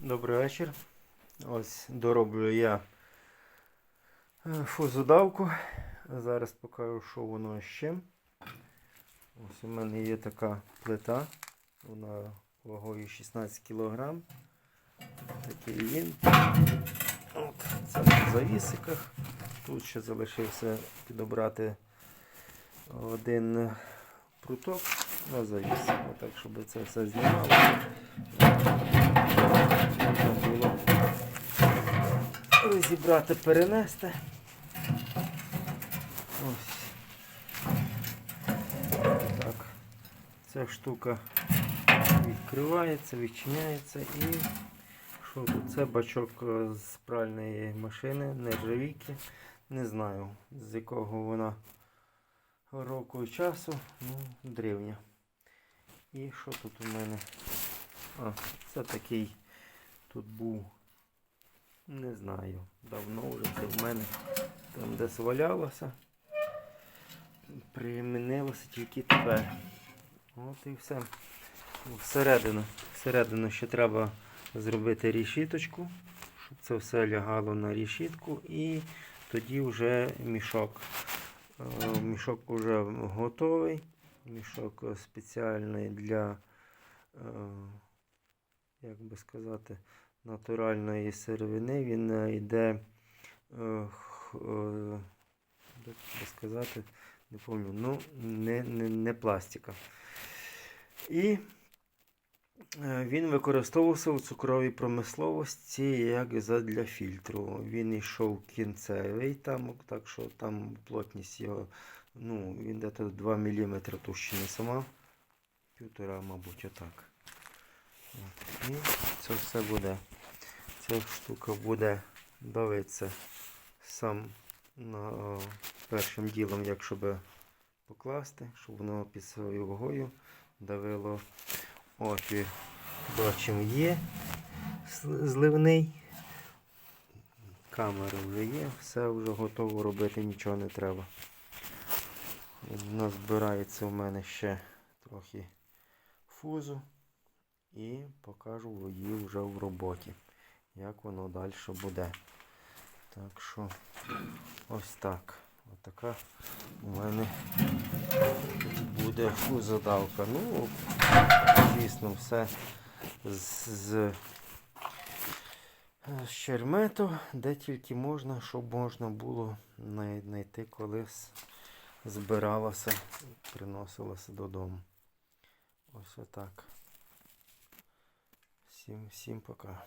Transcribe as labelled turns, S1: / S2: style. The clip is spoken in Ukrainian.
S1: Добрий вечір. Ось дороблю я е, фузодавку. Зараз покажу, що воно чим. Ось у мене є така плита. Вона вагою 16 кг. Такий він. От, це в завісиках. Тут ще залишився підобрати один пруток на завісик. Отак, щоб це все знімало. Можна було розібрати, перенести. Ось. Так. Ця штука відкривається, відчиняється і що тут? Це бачок е, з пральної машини, нержавійки. Не знаю, з якого вона року і часу. Ну, древня. І що тут у мене? А, це такий тут був, не знаю, давно вже це в мене там десь валялося. Примінилося тільки тепер. От і все. Всередину, всередину ще треба зробити рішіточку, щоб це все лягало на рішітку і тоді вже мішок. Е, Мішок вже готовий. Мішок спеціальний для, е, як би сказати, натуральної сировини. Він е, йде, е, е, як би сказати, не пам'ятаю, ну, не, не, не пластика. І він використовувався у цукровій промисловості як задля фільтру. Він йшов кінцевий, там, так що там плотність його, ну, він десь 2 мм товщини сама. Півтора, мабуть, отак. От. І це все буде. Ця штука буде давитися сам на, першим ділом, як щоб покласти, щоб воно під своєю вагою давило отвір. Бачимо, є зливний. Камера вже є, все вже готово робити, нічого не треба. Назбирається у мене ще трохи фузу і покажу її вже в роботі, як воно далі буде. Так що ось так. Ось така у мене буде фузодавка. Ну, звісно, все з, з, з чермету, де тільки можна, щоб можна було знайти, коли с- збиралося, приносилося додому. Ось отак. Всім, всім пока.